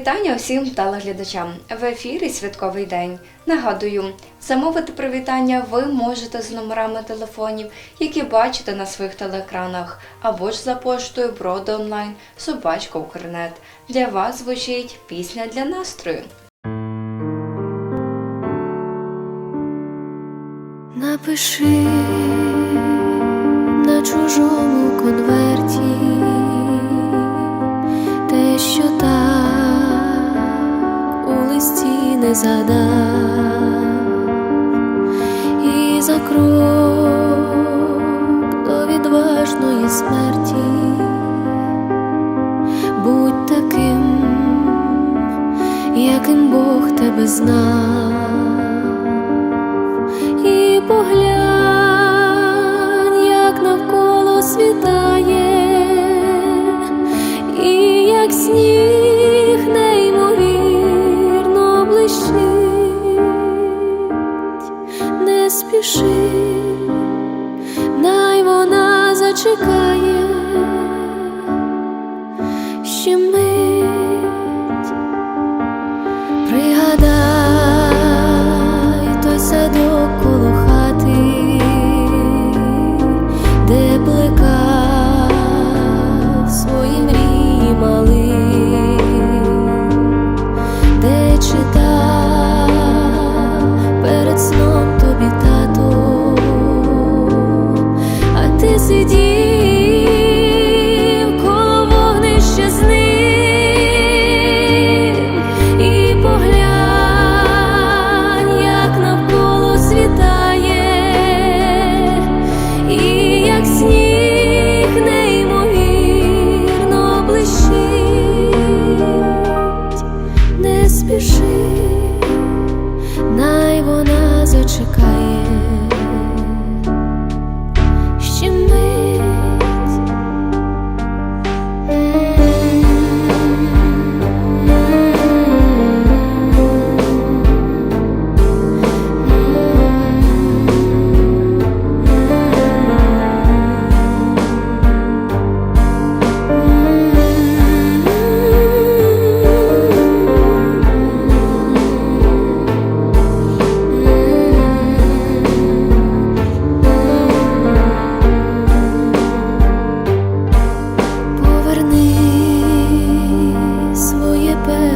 Вітання усім телеглядачам. В ефірі святковий день. Нагадую, замовити привітання ви можете з номерами телефонів, які бачите на своїх телеекранах, або ж за поштою Броди онлайн Собачка Укрнет. Для вас звучить пісня для настрою. Напиши на чужому конверті листі задав, і за крок до відважної смерті. Будь таким, яким Бог тебе знав де плекав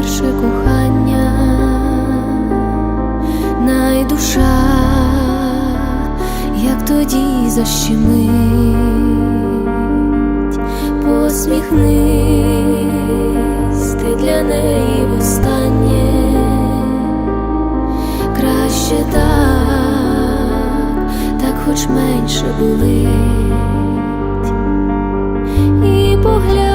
перше кохання, найдуша, як тоді защемить, посміхнись ти для неї востаннє, краще так, так хоч менше болить. І поглянь,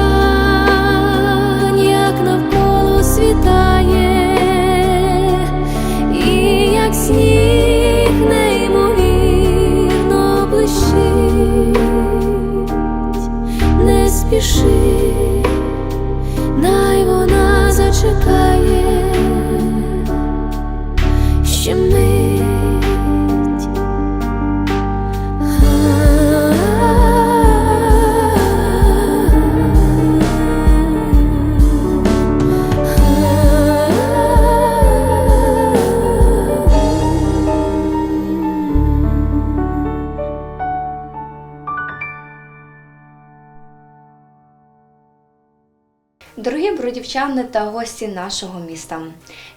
Бродівчани та гості нашого міста,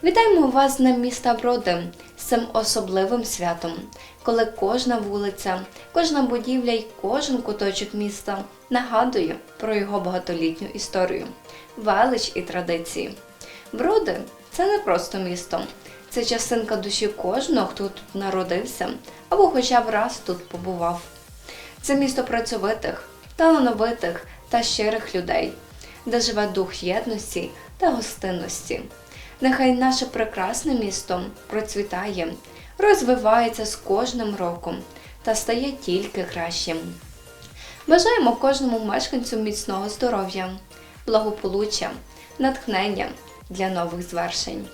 вітаємо вас Днем міста Броди з цим особливим святом, коли кожна вулиця, кожна будівля й кожен куточок міста нагадує про його багатолітню історію, велич і традиції. Броди це не просто місто, це частинка душі кожного, хто тут народився або хоча б раз тут побував. Це місто працьовитих, талановитих та щирих людей, де живе дух єдності та гостинності. Нехай наше прекрасне місто процвітає, розвивається з кожним роком та стає тільки кращим. Бажаємо кожному мешканцю міцного здоров'я, благополуччя, натхнення для нових звершень.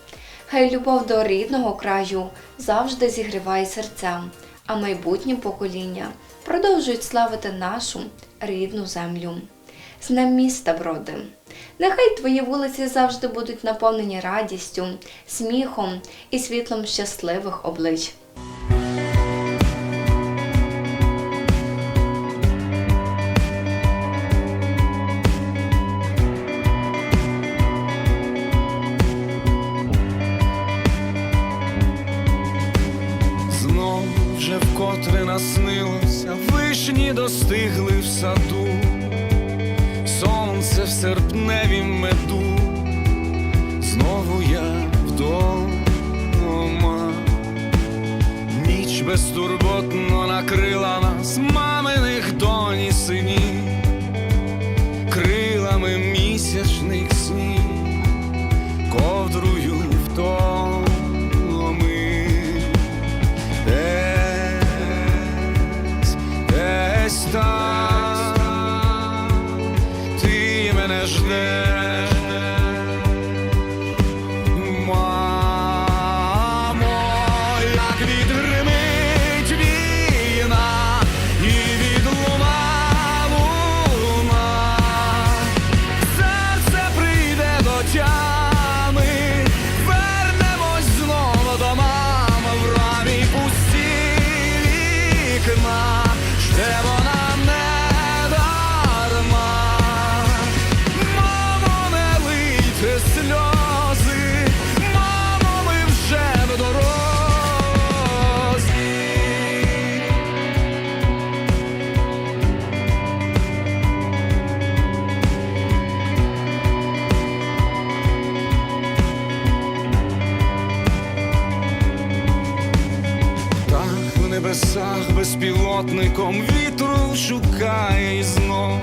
Хай любов до рідного краю завжди зігріває серця, а майбутні покоління продовжують славити нашу рідну землю. З Днем міста Броди. Нехай твої вулиці завжди будуть наповнені радістю, сміхом і світлом щасливих облич. Мене небесах безпілотником вітру шукає і знов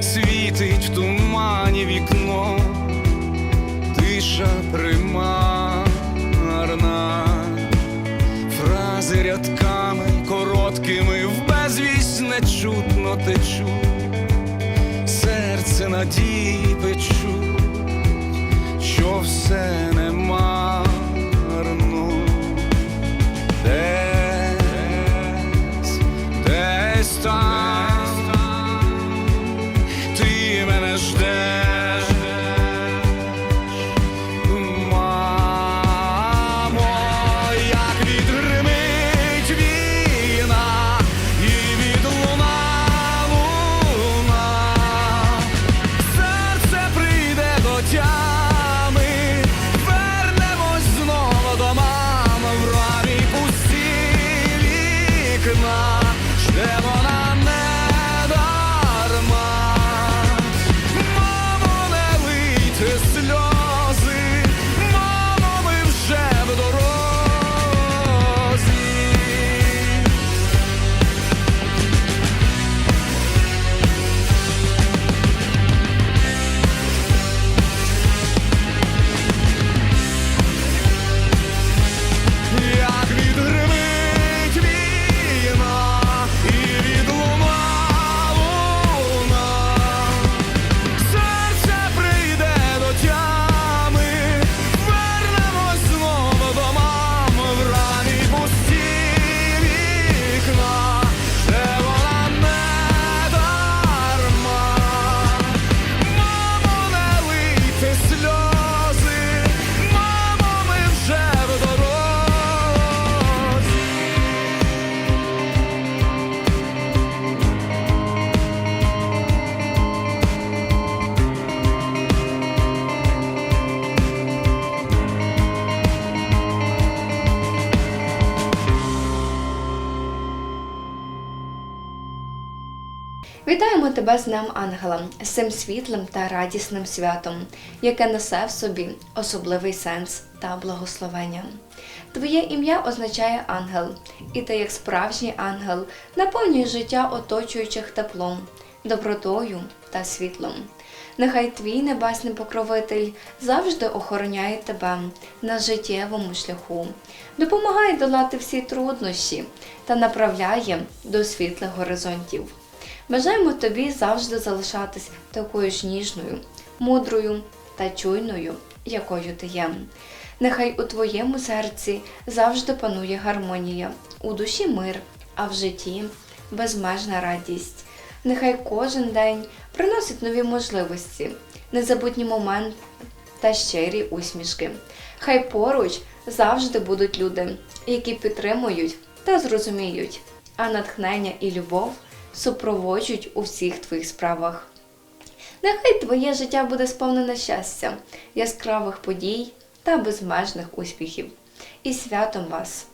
світить в тумані вікно, тиша примарна, фрази рядками короткими в безвість нечутно течуть, серце надії печуть, що все не Вітаємо тебе з Днем Ангела, з цим світлим та радісним святом, яке несе в собі особливий сенс та благословення. Твоє ім'я означає ангел, і ти, як справжній ангел, наповнюєш життя оточуючих теплом, добротою та світлом. Нехай твій небесний покровитель завжди охороняє тебе на життєвому шляху, допомагає долати всі труднощі та направляє до світлих горизонтів. Бажаємо тобі завжди залишатись такою ж ніжною, мудрою та чуйною, якою ти є. Нехай у твоєму серці завжди панує гармонія, у душі мир, а в житті безмежна радість. Нехай кожен день приносить нові можливості, незабутні моменти та щирі усмішки. Хай поруч завжди будуть люди, які підтримують та зрозуміють, а натхнення і любов супроводжують у всіх твоїх справах. Нехай твоє життя буде сповнене щастя, яскравих подій та безмежних успіхів. І святом вас!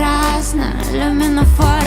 прекрасно Люминофор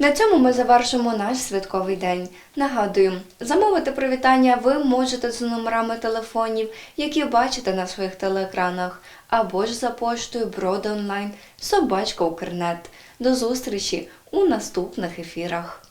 На цьому ми завершимо наш святковий день. Нагадую, замовити привітання ви можете за номерами телефонів, які бачите на своїх телеекранах, або ж за поштою Бродонлайн Собачка Укрнет. До зустрічі у наступних ефірах.